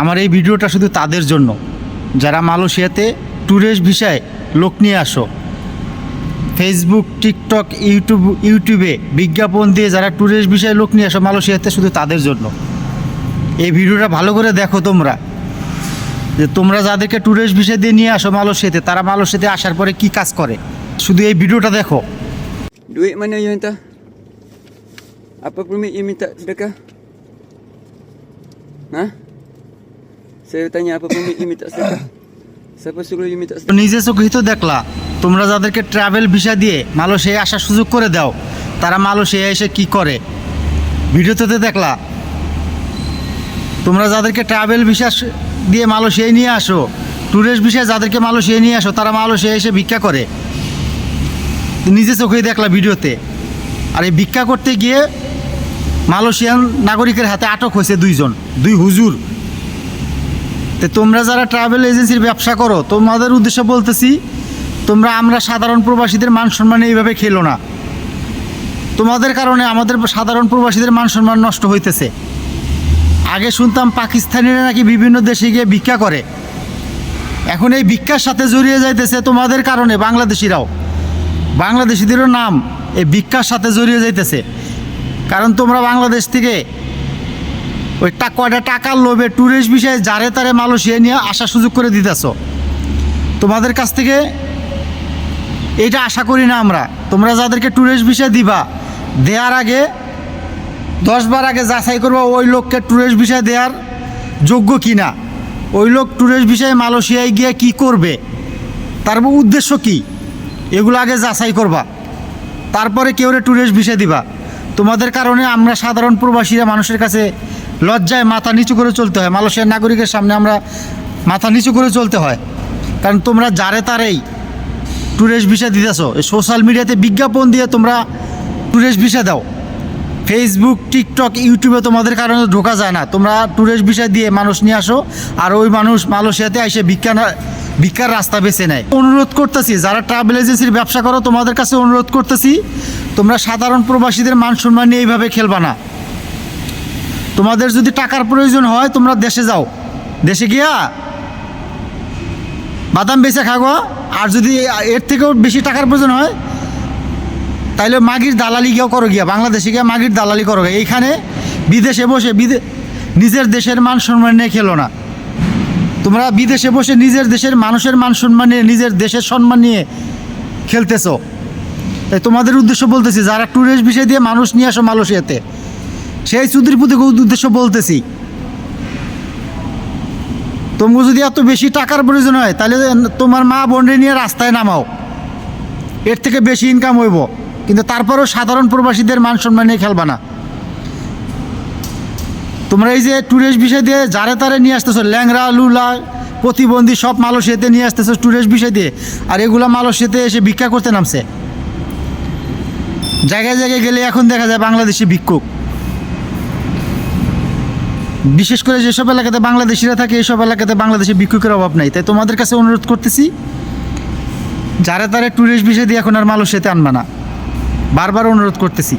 আমার এই ভিডিওটা শুধু তাদের জন্য। যারা মালয়েশিয়াতে ট্যুরিস্ট ভিসায় লোক নিয়ে আসো ফেসবুক টিকটক ইউটিউব ইউটিউবে বিজ্ঞাপন দিয়ে যারা ট্যুরিস্ট বিষয়ে লোক নিয়ে আসো মালয়েশিয়াতে শুধু তাদের জন্য। এই ভিডিওটা ভালো করে দেখো তোমরা, যে তোমরা যাদেরকে ট্যুরিস্ট বিষয় দিয়ে নিয়ে আসো মালয়েশিয়াতে, তারা মালয়েশিয়াতে আসার পরে কি কাজ করে? শুধু এই ভিডিওটা দেখো। Duit? Ha? Saya tanya, apa permit minta sedekah? Siapa suruh you minta sedekah? নিজে চোখেই তো দেখলা, তোমরা যাদেরকে ট্রাভেল ভিসা দিয়ে মালয়েশিয়ায় আসার সুযোগ করে দাও, তারা মালয়েশিয়ায় এসে কি করে ভিডিওতে তো দেখলা, তোমরা যাদেরকে ট্রাভেল ভিসা দিয়ে মালয়েশিয়ায় নিয়ে আসো ট্যুরিস্ট ভিসায় যাদেরকে মালয়েশিয়ায় নিয়ে আসো, তারা মালয়েশিয়ায় এসে ভিক্ষা করে নিজে চোখেই দেখলা ভিডিওতে আর এই ভিক্ষা করতে গিয়ে মালয়েশিয়ান নাগরিকের হাতে আটক হয়েছে দুইজন, দুই হুজুর তো তোমরা যারা ট্রাভেল এজেন্সির ব্যবসা করো, তোমাদের উদ্দেশ্য বলতেছি, তোমরা আমরা সাধারণ প্রবাসীদের মান সম্মান এইভাবে খেলো না। তোমাদের কারণে আমাদের সাধারণ প্রবাসীদের মান সম্মান নষ্ট হইতেছে। আগে শুনতাম পাকিস্তানিরা নাকি বিভিন্ন দেশে গিয়ে ভিক্ষা করে। এখন এই ভিক্ষার সাথে জড়িয়ে যাইতেছে তোমাদের কারণে বাংলাদেশিরাও। বাংলাদেশিদেরও নাম এই ভিক্ষার সাথে জড়িয়ে যাইতেছে। কারণ তোমরা বাংলাদেশ থেকে ওই কয়টা টাকার লোভে ট্যুরিস্ট বিষয়ে যারে তারে মালয়েশিয়া নিয়ে আসার সুযোগ করে দিতেছ? তোমাদের কাছ থেকে এইটা আশা করি না আমরা। তোমরা যাদেরকে ট্যুরিস্ট বিষয় দিবা দেওয়ার আগে দশবার আগে যাচাই করব ওই লোককে ট্যুরিস্ট বিষয় দেওয়ার যোগ্য কি না ওই লোক ট্যুরিস্ট বিষয়ে মালয়েশিয়ায় গিয়ে কি করবে? তার উদ্দেশ্য কি? এগুলো আগে যাচাই করবা। তারপরে কেউ ট্যুরিস্ট বিষয় দিবা। তোমাদের কারণে আমরা সাধারণ প্রবাসীরা মানুষের কাছে লজ্জায় মাথা নিচু করে চলতে হয়। মালয়েশিয়ার নাগরিকের সামনে আমরা মাথা নিচু করে চলতে হয়। কারণ তোমরা যারে তারেই ট্যুরিস্ট ভিসা দিতেছো সোশ্যাল মিডিয়াতে বিজ্ঞাপন দিয়ে তোমরা ট্যুরিস্ট ভিসা দাও। ফেসবুক টিকটক ইউটিউবে তোমাদের কারণে ঢোকা যায় না। তোমরা ট্যুরিস্ট ভিসা দিয়ে মানুষ নিয়ে আসো আর ওই মানুষ মালয়েশিয়াতে এসে ভিক্ষা ভিক্ষার রাস্তা বেছে নেয়। অনুরোধ করতেছি, যারা ট্রাভেল এজেন্সির ব্যবসা করো, তোমাদের কাছে অনুরোধ করতেছি, তোমরা সাধারণ প্রবাসীদের মান সম্মান নিয়ে এইভাবে খেলবা না। তোমাদের যদি টাকার প্রয়োজন হয়, তোমরা দেশে যাও। দেশে গিয়া বাদাম বেচে খাগো আর যদি এর থেকেও বেশি টাকার প্রয়োজন হয়, তাইলে মাগির দালালি গিয়েও করো গিয়া। বাংলাদেশে গিয়া মাগির দালালি করো গিয়া। এইখানে বিদেশে বসে নিজের দেশের মান সম্মান নিয়ে খেলো না। তোমরা বিদেশে বসে নিজের দেশের মানুষের মান সম্মান নিয়ে, নিজের দেশের সম্মান নিয়ে খেলতেছো। তাই তোমাদের উদ্দেশ্য বলতেছি, যারা ট্যুরিস্ট বিষয় দিয়ে মানুষ নিয়ে আসো মালয়েশিয়াতে সেই চুদিরপুতিকে উদ্দেশ্য বলতেছি। তোমাকে যদি এত বেশি টাকার প্রয়োজন হয়, তাহলে তোমার মা বোনরে নিয়ে রাস্তায় নামাও। এর থেকে বেশি ইনকাম হইব। কিন্তু তারপরেও সাধারণ প্রবাসীদের মান সম্মান নিয়ে খেলবা না। তোমরা এই যে ট্যুরিস্ট বিষয় দিয়ে যারে তারে নিয়ে আসতেছো ল্যাংরা লুলা, প্রতিবন্ধী সব মালয়েশিয়াতে নিয়ে আসতেছো ট্যুরিস্ট বিষয় দিয়ে, আর এগুলো মালয়েশিয়াতে এসে ভিক্ষা করতে নামছে। জায়গায় জায়গায় গেলে এখন দেখা যায় বাংলাদেশি ভিক্ষুক। বিশেষ করে যেসব এলাকাতে বাংলাদেশিরা থাকে এইসব এলাকাতে বাংলাদেশে ভিক্ষুকের অভাব নাই। তাই তোমাদের কাছে অনুরোধ করতেছি, যারা তারা ট্যুরিস্ট বিষয় দিয়ে এখন আর মালয়েশিয়াতে আনবা না। বারবার অনুরোধ করতেছি।